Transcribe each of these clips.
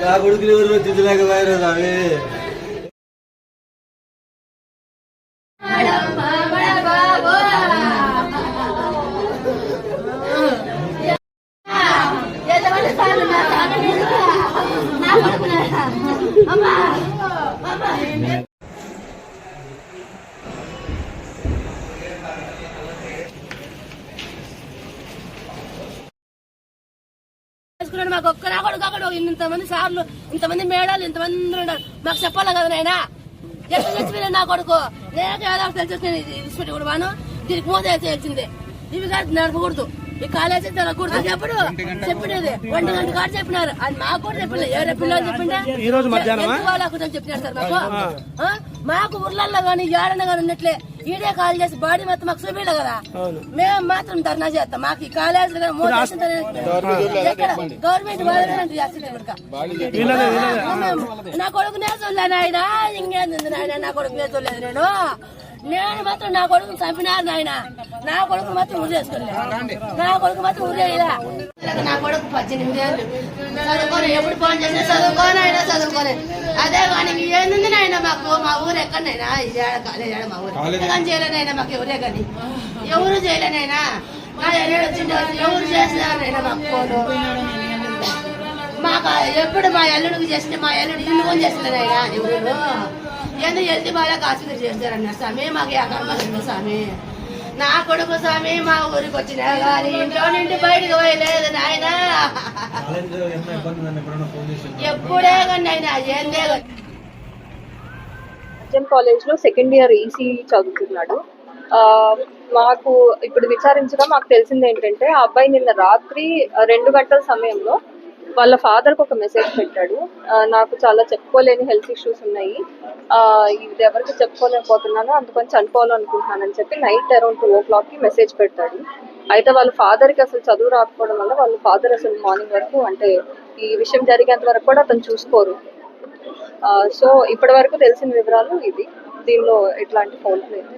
నా కొడుకుని ఎవరు వచ్చించలేకపోయారు స్వామి? చేసుకున్నాడు మాకు ఒక్క నా కొడుకు అక్కడ ఇంతమంది సార్లు ఇంతమంది మేడాలు ఇంతమంది ఉన్నారు. మాకు చెప్పాలి కదా నాయనా? ఎట్లా చచ్చిపోయినా నా కొడుకు? నేను ఏదో విడిచిపెట్టి కూడా బాను. దీనికి మూత తెలిసిందే. ఇవి కాదు నడపకూడదు. ఈ కాలేజీ తిరగకూడదు ఎప్పుడు? చెప్పినది. ఒంటి గంట కాదు చెప్పినారు. అది మాకు కూడా చెప్పలేదు. ఎవరి పిల్లలు చెప్పిండే? ఎందుకు వాళ్ళకు చెప్పినారు సార్ మాకు? మాకు ఊర్లలో కానీ ఏడన కానీ ఉన్నట్లే. ఈడే కాల్ చేసి బాడీ మొత్తం మాకు చూపించలే కదా. మేము మాత్రం ధర్నా చేస్తాం. మాకు ఈ గవర్నమెంట్ మేము- నా కొడుకు నేను చూడలేను ఆయన ఇంకేంది నాయన? నా కొడుకు నేను చూడలేదు నేను. నేను మాత్రం నా కొడుకుని చంపినారు నాయన. నా కొడుకు మాత్రం ఉరి చేసుకోలేదు నా కొడుకు మాత్రం ఉరి వేయలే. నా కొడుకు పద్దెనిమిది ఏళ్ళు. చదువుకోని. ఎప్పుడు ఫోన్ చేసినా చదువుకోని అయినా చదువుకోని అదే కానీ ఏంది నాయన ఎక్కడనైనా ఇది ఏడ మా ఊరు కానీ చేయలేనైనా మాకు ఎవరే కానీ ఎవరు చేయలేనైనా నా ఎన్నడు వచ్చిండే ఎవరు చేసినారనైనా మాకు ఫోను మాకు ఎప్పుడు మా ఎల్లుడికి చేసిన మా ఎల్లుడు ఇల్లు కొని చేస్తున్నారైనా ఎవరు ఎందుకు ఎల్లి బాగా ఆసుపత్రి చేస్తారన్నారు స్వామి మాకు ఎక్కడ స్వామి నా కొడుకు స్వామి మా ఊరికి వచ్చినా కానీ ఇంట్లో నుండి బయటకు పోయలేదు నాయన ఎప్పుడే కానీ ఆయన ఏందే కానీ ఎస్ఎం కాలేజ్లో సెకండ్ ఇయర్ ఈసీ చదువుతున్నాడు. మాకు ఇప్పుడు విచారించగా మాకు తెలిసింది ఏంటంటే ఆ అబ్బాయి నిన్న రాత్రి రెండు గంటల సమయంలో వాళ్ళ ఫాదర్కి ఒక మెసేజ్ పెట్టాడు. నాకు చాలా చెప్పుకోలేని హెల్త్ ఇష్యూస్ ఉన్నాయి. ఇది ఎవరికి చెప్పుకోలేకపోతున్నాను అందుకని చనిపోవాలనుకుంటున్నానని చెప్పి నైట్ అరౌండ్ టూ ఓ క్లాక్కి మెసేజ్ పెట్టాడు. అయితే వాళ్ళ ఫాదర్కి అసలు చదువు రాకపోవడం వల్ల వాళ్ళ ఫాదర్ అసలు మార్నింగ్ వరకు అంటే ఈ విషయం జరిగేంత వరకు కూడా అతను చూసుకోరు. సో ఇప్పటి వరకు తెలిసిన వివరాలు ఇది దీనిలో ఎట్లాంటి లేదు.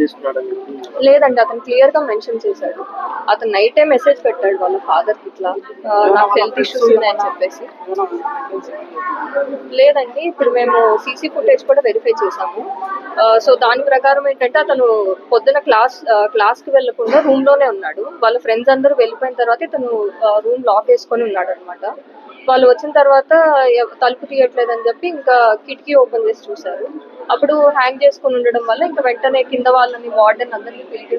తీసుకున్నాడని లేదండి అతను క్లియర్గా మెన్షన్ చేశాడు. అతను నైటే మెసేజ్ పెట్టాడు వాళ్ళ ఫాదర్కి ఇట్లా నాకు హెల్త్ ఇష్యూస్ ఉన్నాయని చెప్పేసి. లేదండి ఇప్పుడు మేము సీసీ ఫుటేజ్ కూడా వెరిఫై చేసాము సో దాని ప్రకారం ఏంటంటే అతను పొద్దున క్లాస్ క్లాస్కి వెళ్ళకుండా రూమ్లోనే ఉన్నాడు. వాళ్ళ ఫ్రెండ్స్ అందరూ వెళ్ళిపోయిన తర్వాత ఇతను రూమ్ లాక్ వేసుకొని ఉన్నాడు అనమాట వాళ్ళు వచ్చిన తర్వాత తలుపు తలుపు తీయట్లేదని చెప్పి ఇంకా కిటికీ ఓపెన్ చేసి చూశారు. అప్పుడు హ్యాంగ్ చేసుకొని ఉండడం వల్ల ఇంకా వెంటనే కింద వాళ్ళని వార్డెన్ అందరినీ పిలిపి